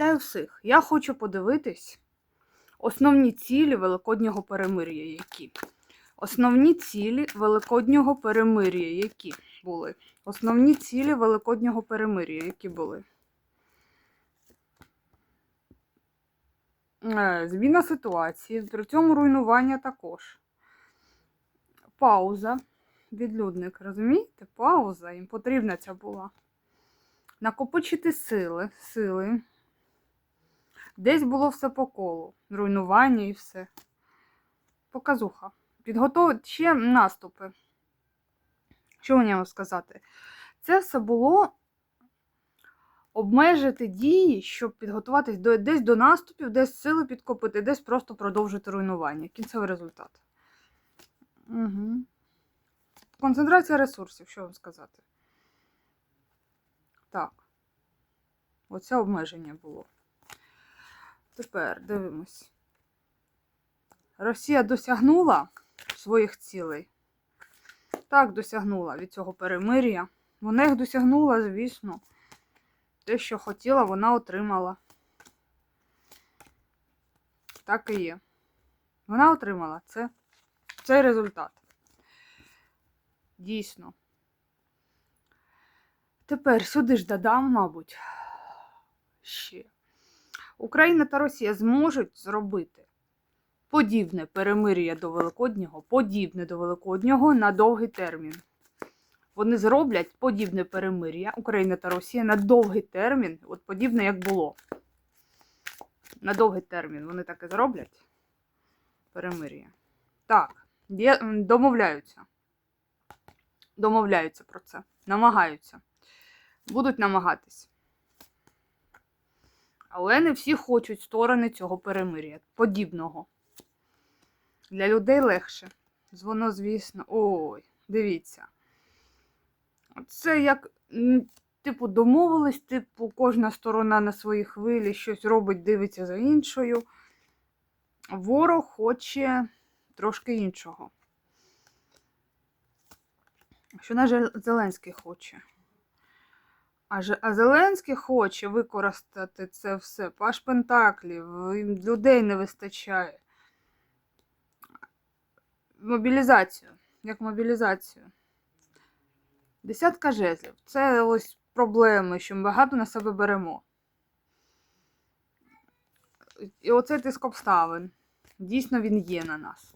Вітаю всіх! Я хочу подивитись основні цілі Великоднього перемир'я, які. Основні цілі Великоднього перемир'я, які були. Основні цілі Великоднього перемир'я, які були. Е, Зміна ситуації, при цьому руйнування також. Пауза. Відлюдник, розумієте? Пауза. Їм потрібна ця була. Накопичити сили, сили. Десь було все по колу. Руйнування і все. Показуха. Підготовити ще наступи. Що мені вам сказати? Це все було обмежити дії, щоб підготуватись до, десь до наступів, десь сили підкопити, десь просто продовжити руйнування. Кінцевий результат. Угу. Концентрація ресурсів, що вам сказати? Так. Оце обмеження було. Тепер дивимось. Росія досягнула своїх цілей. Так, досягнула від цього перемир'я. Вона їх досягнула, звісно. Те, що хотіла, вона отримала. Так і є. Вона отримала це, цей результат. Дійсно. Тепер сюди ж додам, мабуть, ще. Україна та Росія зможуть зробити подібне перемир'я до Великоднього, подібне до Великоднього на довгий термін. Вони зроблять подібне перемир'я Україна та Росія на довгий термін, от подібне, як було. На довгий термін вони таке зроблять. Перемир'я. Так, домовляються. Домовляються про це. Намагаються. Будуть намагатись. Але не всі хочуть сторони цього перемир'я, подібного. Для людей легше. Воно, звісно, ой, дивіться. Це як, типу, домовились, типу, кожна сторона на своїй хвилі щось робить, дивиться за іншою. Ворог хоче трошки іншого. Що наш Зеленський хоче? А, Зеленський хоче використати це все. Паш Пентаклів, людей не вистачає. Мобілізацію. Як мобілізацію. Десятка жезлів. Це ось проблеми, що ми багато на себе беремо. І оцей тиск обставин. Дійсно, він є на нас.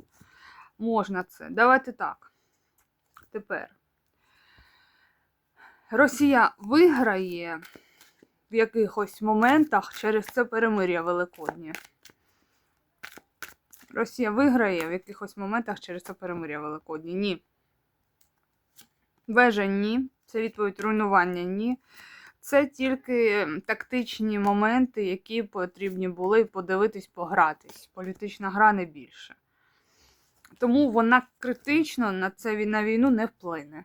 Можна це. Давайте так. Тепер. Росія виграє в якихось моментах через це перемир'я Великоднє. Росія виграє в якихось моментах через це перемир'я Великоднє. Ні. Вежа ні. Це відповідь руйнування ні. Це тільки тактичні моменти, які потрібні були подивитись, погратись. Політична гра не більше. Тому вона критично на це на війну не вплине.